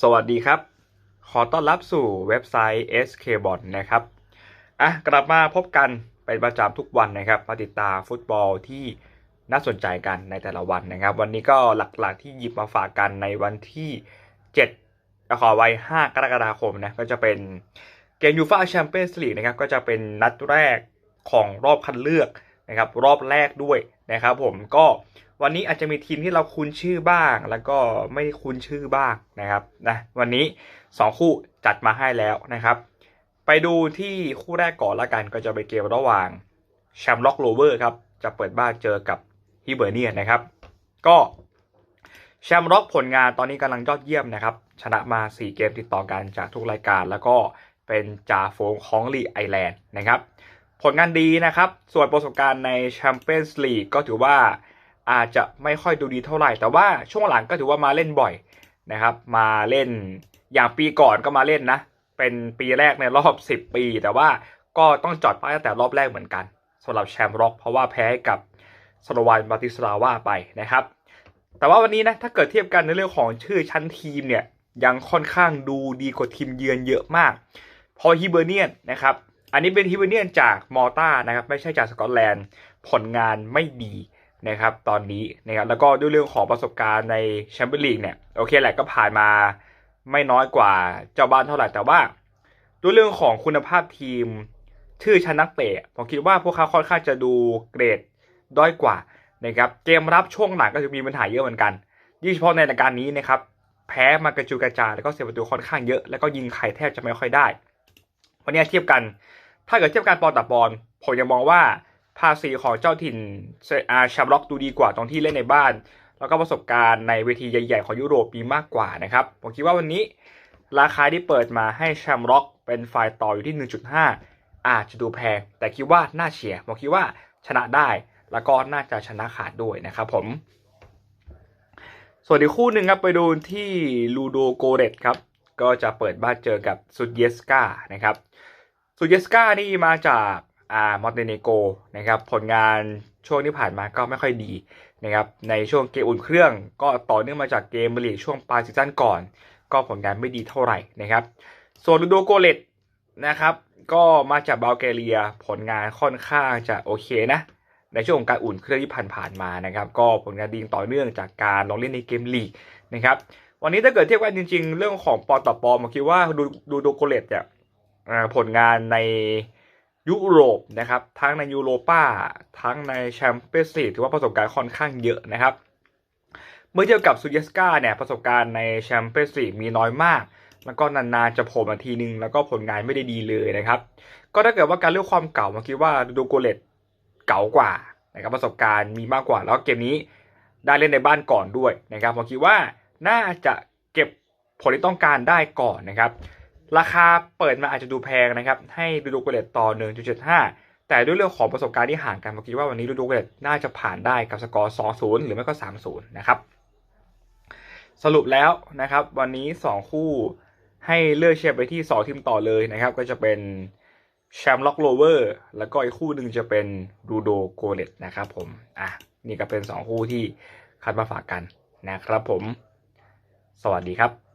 สวัสดีครับ ขอต้อนรับสู่เว็บไซต์ SK b o t นะครับอะกลับมาพบกันเป็นประจำทุกวันนะครับมาติดตามฟุตบอลที่น่าสนใจกันในแต่ละวันนะครับ วันนี้ก็หลักๆที่หยิบมาฝากกันในวันที่7ขอไว้ 5 กรกฎาคมนะก็จะเป็นเกมยูฟ่าแชมเปี้ยนส์ลีกนะครับก็จะเป็นนัดแรกของรอบคัดเลือกนะครับรอบแรกด้วยนะครับผมก็วันนี้อาจจะมีทีมที่เราคุ้นชื่อบ้าง แล้วก็ไม่คุ้นชื่อบ้างนะครับนะวันนี้ 2 คู่จัดมาให้แล้วนะครับ ไปดูที่คู่แรกก่อนละกันก็จะเป็นเกมระหว่างแชมป์ล็อกโรเวอร์ครับจะเปิดบ้านเจอกับฮิเบอร์เนียนะครับ ก็แชมป์ล็อกผลงานตอนนี้กำลังยอดเยี่ยมนะครับ ชนะมา 4 เกมติดต่อกันจากทุกรายการ แล้วก็เป็นจ่าฝูงของลีไอแลนด์นะครับ ผลงานดีนะครับ ส่วนประสบการณ์ในแชมเปี้ยนส์ลีกก็ถือว่า อาจจะไม่ค่อยดูดีเท่าไหร่ แต่ว่าช่วงหลังก็ถือว่ามาเล่นบ่อยนะครับ มาเล่นอย่างปีก่อนก็มาเล่นนะ เป็นปีแรกในรอบ 10 ปี แต่ว่าก็ต้องจอดป้ายตั้งแต่รอบแรกเหมือนกันสำหรับแชมป์ร็อกเพราะว่าแพ้กับสโลวานบาติสลาว่าไปนะครับ แต่ว่าวันนี้นะถ้าเกิดเทียบกันในเรื่องของชื่อชั้นทีมเนี่ยยังค่อนข้างดูดีกว่าทีมเยือนเยอะมาก พอฮิเบอร์เนียนนะครับอันนี้เป็นฮิเบอร์เนียนจากมอลตานะครับไม่ใช่จากสกอตแลนด์ผลงานไม่ดี นะครับตอนนี้นะครับแล้วก็ด้วยเรื่องของประสบการณ์ในแชมเปี้ยนลีกเนี่ยโอเคแหละก็ผ่านมาไม่น้อยกว่าเจ้าบ้านเท่าไหร่แต่ว่า ด้วยเรื่องของคุณภาพทีมชื่อชนักเตะผมคิดว่าพวกเขาค่อนข้างจะดูเกรดด้อยกว่านะครับเกมรับช่วงหลังก็จะมีปัญหาเยอะเหมือนกันยิ่งเฉพาะในรายการนี้นะครับแพ้มากระจุกระจายแล้วก็เสียประตูค่อนข้างเยอะแล้วก็ยิงไข่แทบจะไม่ค่อยได้ วันนี้เทียบกัน ถ้าเกิดเทียบกันปอนต่อปอนผมยังมองว่า ภาษีของเจ้าถิ่นอาแชมป์ล็อกดูดีกว่าตรงที่เล่นในบ้าน แล้วก็ประสบการณ์ในเวทีใหญ่ๆของยุโรปมีมากกว่านะครับ ผมคิดว่าวันนี้ราคาที่เปิดมาให้แชมล็อกเป็นฝ่ายต่ออยู่ที่ 1.5 อาจจะดูแพง แต่คิดว่าน่าเฉียร์ผมคิดว่าชนะได้ แล้วก็น่าจะชนะขาดด้วยนะครับผม ส่วนอีกคู่หนึ่งครับไปดูที่ลูโดโกเรตครับ ก็จะเปิดบ้านเจอกับซุดเยสกานะครับซุดเยสกานี่มาจาก อ่ามอนเตเนโกนะครับผลงานช่วงที่ผ่านมาก็ไม่ค่อยดีนะครับในช่วงเกมอุ่นเครื่อง ก็ต่อเนื่องมาจากเกมบลีช่วงปลายซีซั่นก่อน ก็ผลงานไม่ดีเท่าไหร่นะครับส่วนลูโดโกเลตนะครับก็มาจากบัลแกเรียผลงานค่อนข้างจะโอเคนะในช่วงของการอุ่นเครื่องที่ผ่านๆมานะครับก็ผลงานดีต่อเนื่องจากการลองเล่นในเกมลีกนะครับวันนี้ถ้าเกิดเทียบกันจริง ๆ เรื่องของปอต่อปอผมคิดว่าดูดูโดโกเลตเนี่ยผลงานใน ยุโรปนะครับ ทั้งในยูโรป้า ทั้งในแชมเปี้ยนส์ลีกถือว่าประสบการณ์ค่อนข้างเยอะนะครับ เมื่อเทียบกับซูเยสกาเนี่ยประสบการณ์ในแชมเปี้ยนส์ลีกมีน้อยมาก แล้วก็นานๆจะโผล่มาทีนึง แล้วก็ผลงานไม่ได้ดีเลยนะครับ ก็ถ้าเกิดว่าการเลือกความเก่าผมคิดว่าดูโกเลตเก่ากว่านะครับประสบการณ์มีมากกว่าแล้วเกมนี้ได้เล่นในบ้านก่อนด้วยนะครับผมคิดว่าน่าจะเก็บผลที่ต้องการได้ก่อนนะครับ ราคาเปิดมาอาจจะดูแพงนะครับ ให้ดูดูโกเลตต่อ 1.75 แต่ด้วยเรื่องของประสบการณ์ที่ห่างกันผมคิดว่าวันนี้ดูดูโกเลตน่าจะผ่านได้กับสกอร์ 2-0 หรือไม่ก็ 3-0 นะครับ สรุปแล้วนะครับ วันนี้ 2 คู่ให้เลือกเชียร์ไปที่ 2 ทีมต่อเลยนะครับ ก็จะเป็นแชมป์ล็อกโลเวอร์แล้วก็อีกคู่หนึ่งจะเป็นดูโดโกเลตนะครับผม อะ นี่ก็เป็น 2 คู่ที่คัดมาฝากกันนะครับผม สวัสดีครับ